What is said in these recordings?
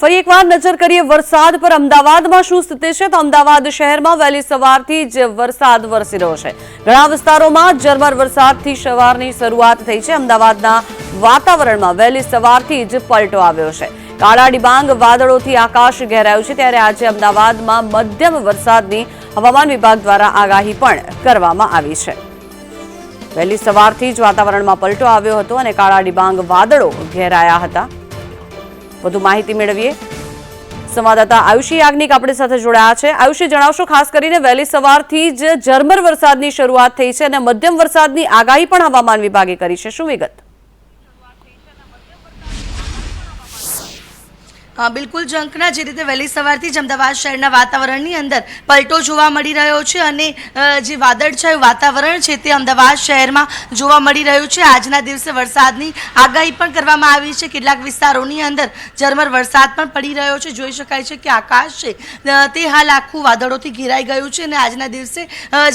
ફરી એકવાર નજર કરીએ વરસાદ પર. અમદાવાદમાં શું સ્થિતિ છે? તો અમદાવાદ શહેરમાં વહેલી સવારથી જ વરસાદ વરસી રહ્યો છે. ઘણા વિસ્તારોમાં ઝરમર વરસાદથી સવારની શરૂઆત થઈ છે. અમદાવાદના વાતાવરણમાં વહેલી સવારથી જ પલટો આવ્યો છે. કાળા ડિબાંગ વાદળોથી આકાશ ઘેરાયું છે. ત્યારે આજે અમદાવાદમાં મધ્યમ વરસાદની હવામાન વિભાગ દ્વારા આગાહી પણ કરવામાં આવી છે. વહેલી સવારથી જ વાતાવરણમાં પલટો આવ્યો હતો અને કાળા ડિબાંગ વાદળો ઘેરાયા હતા. વધુ માહિતી મેળવીએ. સંવાદદાતા આયુષી યાજ્ઞિક આપણી સાથે જોડાયા છે. આયુષી, જણાવશો, ખાસ કરીને વહેલી સવારથી જ ઝરમર વરસાદની શરૂઆત થઈ છે અને મધ્યમ વરસાદની આગાહી પણ હવામાન વિભાગે કરી છે. શું વિગત? બિલકુલ જંકના જે રીતે વહેલી સવારથી જ અમદાવાદ શહેરના વાતાવરણની અંદર પલટો જોવા મળી રહ્યો છે અને જે વાદળછાયું વાતાવરણ છે તે અમદાવાદ શહેરમાં જોવા મળી રહ્યું છે. આજના દિવસે વરસાદની આગાહી પણ કરવામાં આવી છે. કેટલાક વિસ્તારોની અંદર ઝરમર વરસાદ પણ પડી રહ્યો છે. જોઈ શકાય છે કે આકાશ છે તે હાલ આખું વાદળોથી ઘેરાઈ ગયું છે અને આજના દિવસે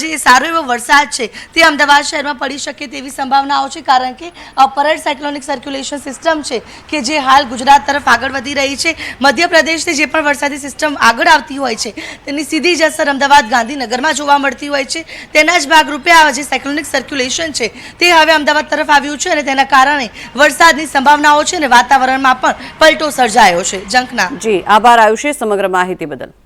જે સારો એવો વરસાદ છે તે અમદાવાદ શહેરમાં પડી શકે તેવી સંભાવનાઓ છે. કારણ કે અપરડ સાયક્લોનિક સર્ક્યુલેશન સિસ્ટમ છે કે જે હાલ ગુજરાત તરફ આગળ વધી રહી છે. મધ્યપ્રદેશથી જે પણ વરસાદી સિસ્ટમ આગળ આવતી હોય છે, તેની સીધી જ અસર અમદાવાદ ગાંધીનગરમાં જોવા મળતી હોય છે. તેના જ ભાગરૂપે આ જે સાયક્લોનિક સર્ક્યુલેશન છે, તે હવે અમદાવાદ તરફ આવ્યું છે અને તેના કારણે વરસાદની સંભાવનાઓ છે અને વાતાવરણમાં પણ પલટો સર્જાયો છે. જંકના. જી, આભાર આયુષી સમગ્ર માહિતી બદલ.